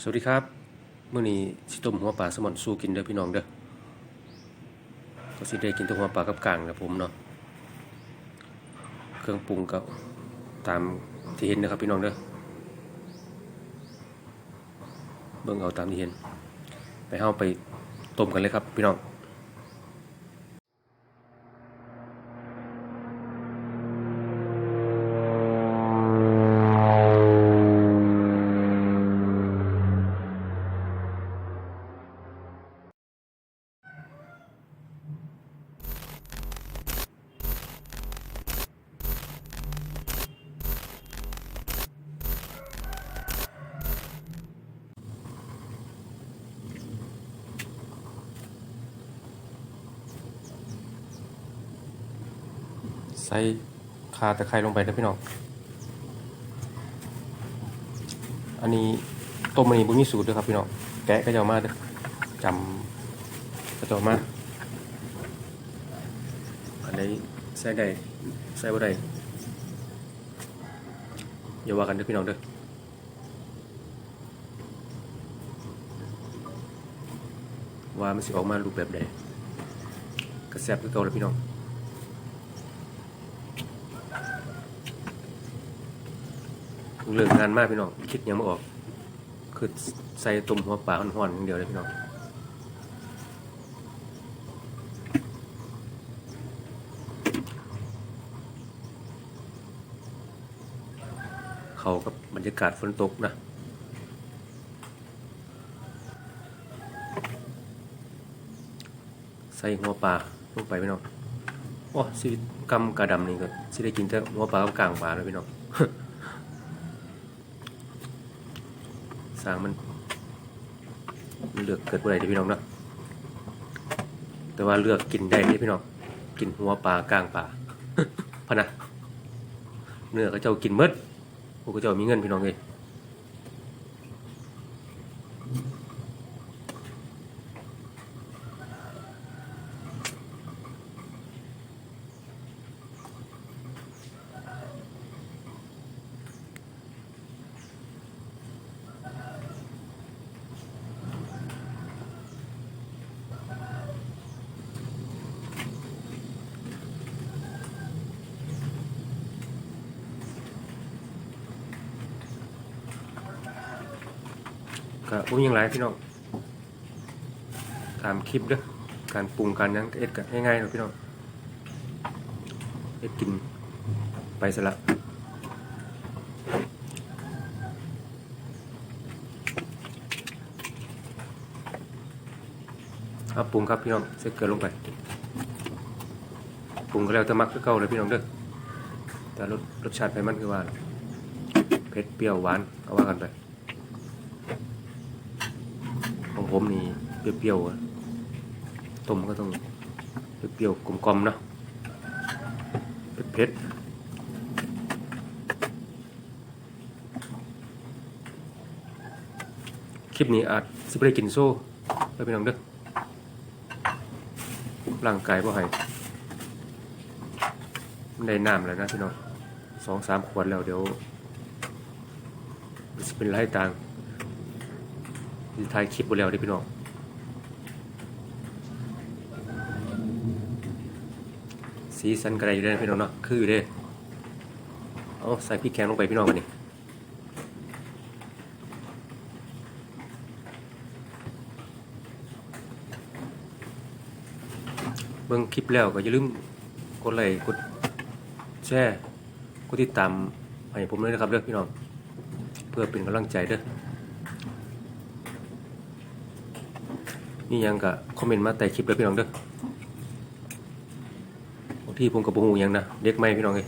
สวัสดีครับเมื่อนี้สิต้มหัวปลาสมอนสู้กินเด้อพี่น้องเด้อก็สิได้กินตัวหัวปลากับกลางนะผมเนาะเครื่องปรุงก็ตามที่เห็นนะครับพี่น้องเด้อเบิ่งเอาตามที่เห็น ไปเฮาไปต้มกันเลยครับพี่น้อง ใส่คาตะไคร้ลงไปนะพี่น้อง อันนี้ต้มมันนี้บุมีสูตรด้วยครับพี่น้อง แกะก็จะเอามาด้อจำก็จะเอามา อันนี้ใส่ได้ใส่บ่ได้อย่าว่ากันเด้อพี่น้องเด้อว่ามันสิออกมารูปแบบใดกระแซบคือเก่าแล้วพี่น้อง เรื่องงานมากพี่น้อง คิดยังไม่ออก คือใส่ตุ่มหัวปลาห่อนๆอย่างเดียวเลยพี่น้องเขากับบรรยากาศฝนตกนะใส่หัวปลาลงไปพี่น้องโอ้ชีวิตกำกระดำนี่ก็สิได้กินแต่หัวปลากับกลางปลาเลยพี่น้อง สร้างมันมันเลือกเกิดบ่ไดที่พี่น้องเนาะแต่ว่าเลือกกินได้ที่พี่น้องกินหัวปลากลางปลาพนะเนื้อก็เจ้ากินหมดพวกก็เจ้ามีเงินพี่น้องเอ้ย ก็บ่มีหยังหลายพี่น้องตามคลิปเด้อการปรุงการหยังเอ็ดก็ง่ายๆเนาะพี่น้องเอ็ดกินไปซะละเอาปรุงครับพี่น้องใส่เกลือลงไปปรุงก็แล้วแต่มักคือเก่าเลยพี่น้องเด้อแต่รสรสชาติไปมันคือว่าเผ็ดเปรี้ยวหวานเอาว่ากันไป ของ ผมนี่เปรี้ยวๆต้มก็ต้องเปรี้ยวๆกลมๆเนาะเผ็ดๆคลิปนี้อาจสิบได้กินโซ่ไปพี่น้องเด้อร่างกายบ่ให้มันได้น้ำแล้วนะพี่น้องสองสามขวดแล้วเดี๋ยวมันสิเป็นไรต่าง ถ่ายคลิปไปแล้วเด้อพี่น้องสีสันกระไรอยู่เด้พี่น้องเนาะคืออยู่เด้เอาใส่พริกแกงลงไปพี่น้องกันนี่เบิ่งคลิปแล้วก็อย่าลืมกดไลค์กดแชร์กดติดตามให้ผมด้วยนะครับเด้อพี่น้อง เพื่อเป็นกำลังใจเด้อ นี่ยังกะคอมเมนต์มาแต่คลิปเลยพี่น้องเด้อบางที่ผมกับปูหูยังนะเด็กไม่พี่น้องเอ้ย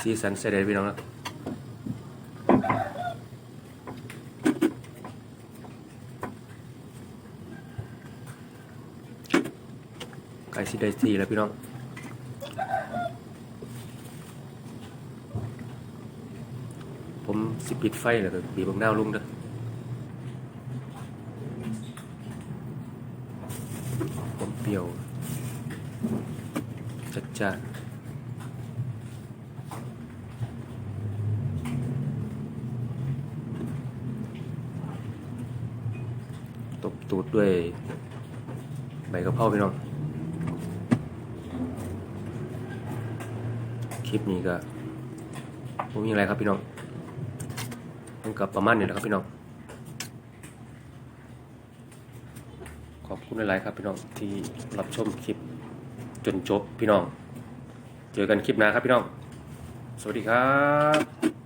สีสันใส่ได้พี่น้องนะไก่สีได้ทีแล้วพี่น้อง ผมสิปิดไฟแล้วก็บีบบังนาวลุงเด้อผมเปรียวจัดจ้าตบตูดด้วยใบกระเพราพี่น้อง คลิปนี้ก็ไมมีอะไรครับพี่น้อง มันกับประมาณนี้แหละครับพี่น้อง ขอบคุณหลาย ๆ ครับพี่น้องที่รับชมคลิปจนจบพี่น้อง เจอกันคลิปหน้าครับพี่น้อง สวัสดีครับ